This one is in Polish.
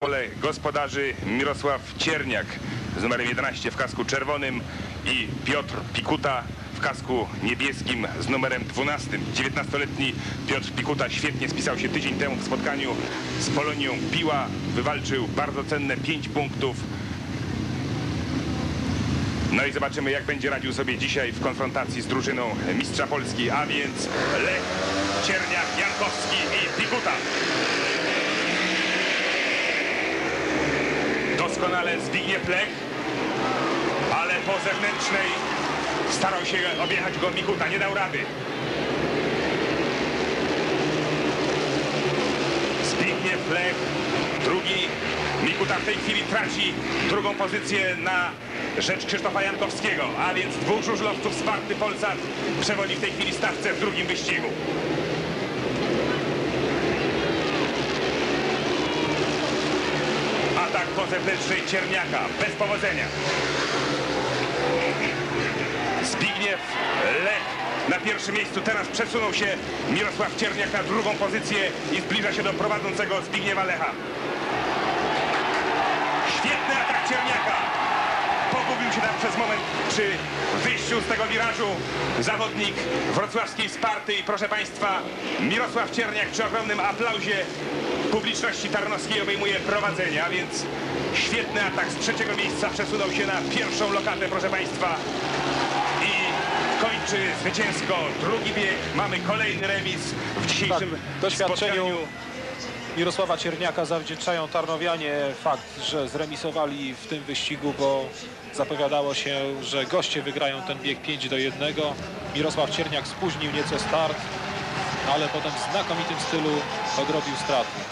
pole gospodarzy Mirosław Cierniak z numerem 11 w kasku czerwonym i Piotr Pikuta w kasku niebieskim z numerem 12. 19-letni Piotr Pikuta świetnie spisał się tydzień temu w spotkaniu z Polonią Piła. Wywalczył bardzo cenne 5 punktów. No i zobaczymy jak będzie radził sobie dzisiaj w konfrontacji z drużyną mistrza Polski, a więc Lech, Cierniak, Jankowski i Pikuta. Doskonale Zbigniew Lech, ale po zewnętrznej starał się objechać go Mikuta, nie dał rady. Zbigniew Lech, drugi. Mikuta w tej chwili traci drugą pozycję na rzecz Krzysztofa Jankowskiego, a więc dwóch żużlowców Sparty Polsat przewodzi w tej chwili stawce w drugim wyścigu. Atak po zewnętrznej Cierniaka, bez powodzenia. Zbigniew Lech na pierwszym miejscu. Teraz przesunął się Mirosław Cierniak na drugą pozycję i zbliża się do prowadzącego Zbigniewa Lecha. Świetny atak Cierniaka. Pogubił się tam przez moment przy wyjściu z tego wirażu zawodnik wrocławskiej Sparty i proszę Państwa Mirosław Cierniak przy ogromnym aplauzie publiczności tarnowskiej obejmuje prowadzenie, a więc świetny atak z trzeciego miejsca przesunął się na pierwszą lokatę proszę Państwa i kończy zwycięsko drugi bieg. Mamy kolejny remis w dzisiejszym Tak, doświadczeniu. Mirosława Cierniaka zawdzięczają Tarnowianie fakt, że zremisowali w tym wyścigu, bo zapowiadało się, że goście wygrają ten bieg 5 do 1. Mirosław Cierniak spóźnił nieco start, ale potem w znakomitym stylu odrobił straty.